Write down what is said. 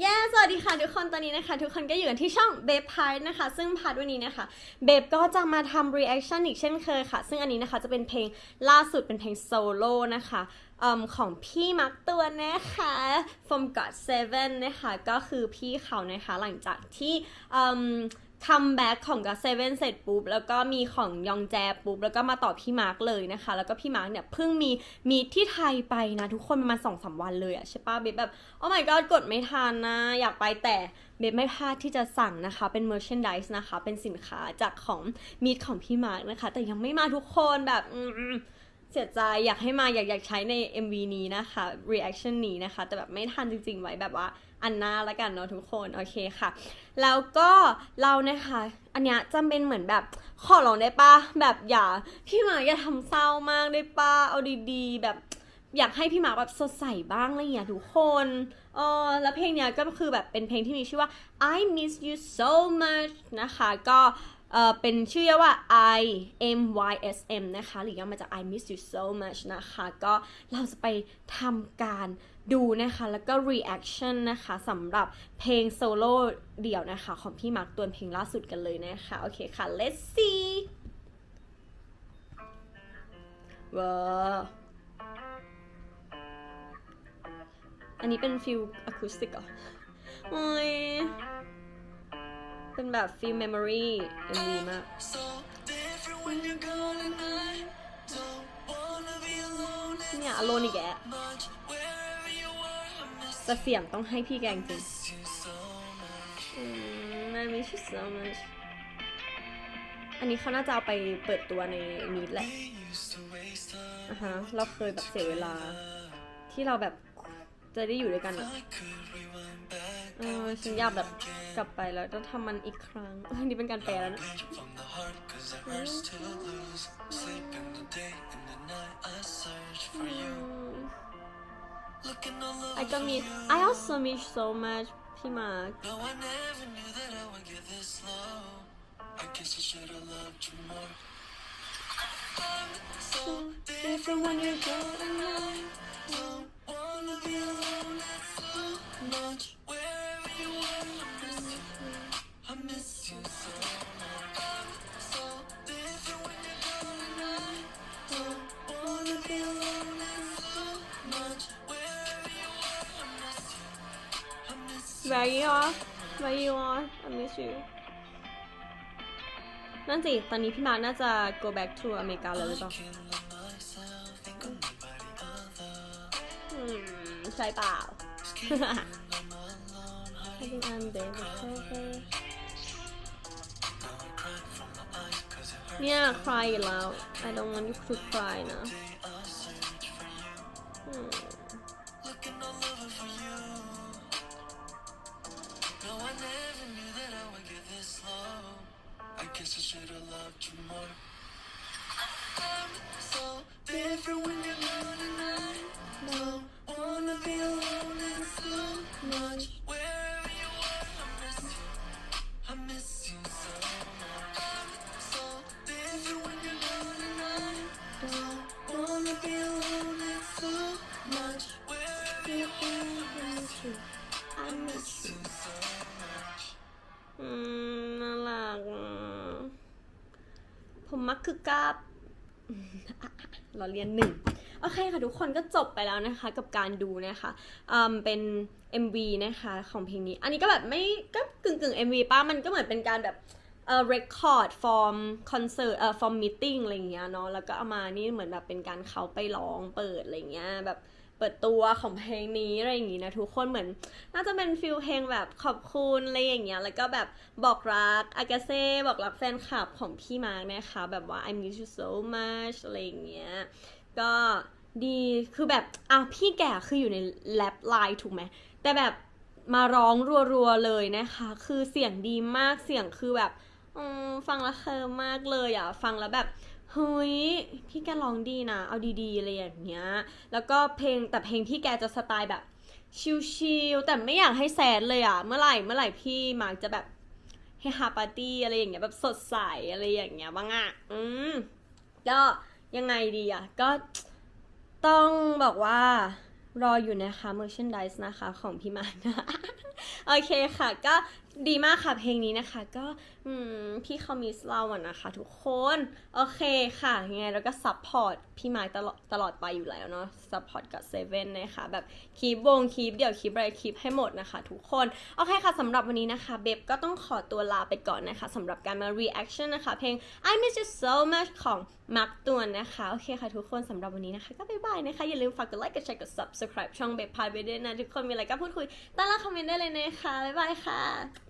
เย้ สวัสดีค่ะทุกคน ตอนนี้นะคะ ทุกคนก็อยู่กันที่ช่องเบบพาร์นะคะ ซึ่งพาร์ทวันนี้นะคะ เบบก็จะมาทำรีแอคชั่นอีกเช่นเคยค่ะ ซึ่งอันนี้นะคะจะเป็นเพลงล่าสุดเป็นเพลงโซโล่นะคะอมของพี่มักตัวนะคะ from God Seven นะคะ ก็คือพี่เขานะคะหลังจากที่ คัมแบ็กของ God Seven เสร็จปุ๊บ แล้วก็มีของยองแจปุ๊บ แล้วก็มาต่อพี่มาร์กเลยนะคะ แล้วก็พี่มาร์กเนี่ยเพิ่งมีมีที่ไทยไปนะ ทุกคนประมาณสองสามวันเลยอะใช่ปะเบบแบบโอ้ my god กดไม่ทันนะ อยากไปแต่เบบไม่พลาดที่จะสั่งนะคะ เป็น merchandise นะคะ เป็นสินค้าจากของมีดของพี่มาร์กนะคะ แต่ยังไม่มาทุกคนแบบ เสียใจอยากให้มาอยากอยากใช้ใน MV นี้นะคะ reaction นี้นะคะ แต่แบบไม่ทันจริงๆ ไว้แบบว่าอันหน้าละกันเนาะทุกคน โอเคค่ะ แล้วก็เรานะคะ อันเนี้ยจะเป็นเหมือนแบบขอร้องได้ปะแบบอย่า พี่หมาอย่าทำเศร้ามากได้ปะเอาดีๆ แบบอยากให้พี่หมาแบบสดใสบ้างอะไรอย่างเงี้ยทุกคนเออแล้วเพลงเนี้ยก็คือแบบเป็นเพลงที่มีชื่อว่า I miss you so much นะคะ ก็ เออเป็นชื่อว่า I M Y S M นะคะ หรือย่อมาจาก I miss you so much นะคะ ก็เราจะไปทำการดูนะคะ แล้วก็ reaction นะคะสำหรับเพลงโซโล่เดี่ยวนะคะ ของพี่มาร์คตัวเพลงล่าสุดกันเลยนะคะ โอเคค่ะ let's see ว้าอันนี้เป็นฟิลอะคูสติกเหรอโอ้ย เป็นแบบฟิลเมมโมรี่เอ็มวีมาก So different when you're gone and I don't wanna be alone เนี่ยอโลนอีกแก much. Wherever you are, I miss แต่เสียงต้องให้พี่แกงจริง you so much. อืม I miss you so much อันนี้เขาน่าจะเอาไปเปิดตัวในมีดแหละ We used to waste time. อะฮะ เราเคยแบบเสียเวลา ที่เราแบบจะได้อยู่ด้วยกันอะ เออฉันอยากแบบกลับไปแล้วต้องทำมันอีกครั้งอันนี้เป็นการแปลแล้วนะ from the heart, cause it hurts to lose. Sleep in the day, in the night, I search for you. Looking all over I got me for you. I also miss so much พี่มาร์ค No, I never knew that Where you are Where you are I miss you นั่นสิ ตอนนี้พี่มาร์คน่าจะ go back to อเมริกาแล้วหรือเปล่าใช่เปล่า Having on day เนี่ย cry แล้ว I don't want you to cry นะ I should have loved you more. I'm so different when you're gone and I wanna be alone in so much. Wherever you are, I miss you. I miss you so much. I'm so different when you're gone and I wanna be alone in so much. Wherever you are, I miss you. I miss you so much. อื ผมมักคือกราบเราเรียนหนึ่งโอเคค่ะทุกคนก็จบไปแล้วนะคะ กับการดูนะคะอืมเป็น MV นะคะของเพลงนี้ อันนี้ก็แบบไม่ก็กึ่งกึ่ง MV ป้ามันก็เหมือนเป็นการแบบเอ่อ record form concert เอ่อ form meeting อะไรอย่างเงี้ยเนาะแล้วก็เอามานี่เหมือนแบบเป็นการเขาไปร้องเปิดอะไรเงี้ยแบบ เปิดตัวของเพลงนี้อะไรอย่างงี้นะทุกคนเหมือน น่าจะเป็นฟิลเพลงแบบขอบคุณอะไรอย่างเงี้ยแล้วก็แบบบอกรักอากาเซ่บอกรักแฟนคลับของพี่มาร์กนะคะแบบว่า I miss you so much อะไรอย่างเงี้ยก็ดีคือแบบอ้าวพี่แก่คืออยู่ในแรปไลน์ถูกไหมแต่แบบมาร้องรัวๆเลยนะคะ คือเสียงดีมากเสียงคือแบบฟังแล้วเคิมมากเลยอะ ฟังแล้วแบบ เฮ้ยพี่แกร้องดีนะ เอาดีๆอะไรอย่างเงี้ย แล้วก็เพลงแต่เพลงพี่แกจะสไตล์แบบ ชิลๆแต่ไม่อยากให้แซดเลยอะเมื่อไหร่เมื่อไหร่พี่มาร์กจะแบบเฮฮาปาร์ตี้อะไรอย่างเงี้ยแบบสดใสอะไรอย่างเงี้ยบ้างอะอืมก็ยังไงดีอะก็ต้องบอกว่ารออยู่นะคะ merchandise นะคะของพี่มาร์กนะโอเคค่ะ ก็ ดีมากค่ะเพลงนี้นะคะ ก็พี่เขามิสเราอะนะคะ ทุกคน โอเคค่ะยังไงเราก็ซัพพอร์ตพี่ไม้ตลอดตลอดไปอยู่แล้วเนาะซัพพอร์ตกับเซเว่นนะคะแบบคีบวงคีบเดี่ยวคีบอะไรคีบให้หมดนะคะ ทุกคน โอเคค่ะสำหรับวันนี้นะคะเบบก็ต้องขอตัวลาไปก่อนนะคะสำหรับการมา reaction นะคะ เพลง I miss you so much ของมักตวนนะคะ โอเคค่ะทุกคนสำหรับวันนี้นะคะ ก็บ๊ายบายนะคะ อย่าลืมฝากกดไลค์กดแชร์กด subscribe ช่องเบบพายไปด้วยนะ ทุกคนมีอะไรก็พูดคุยใต้ล่างคอมเมนต์ได้เลยนะคะบ๊ายบายค่ะ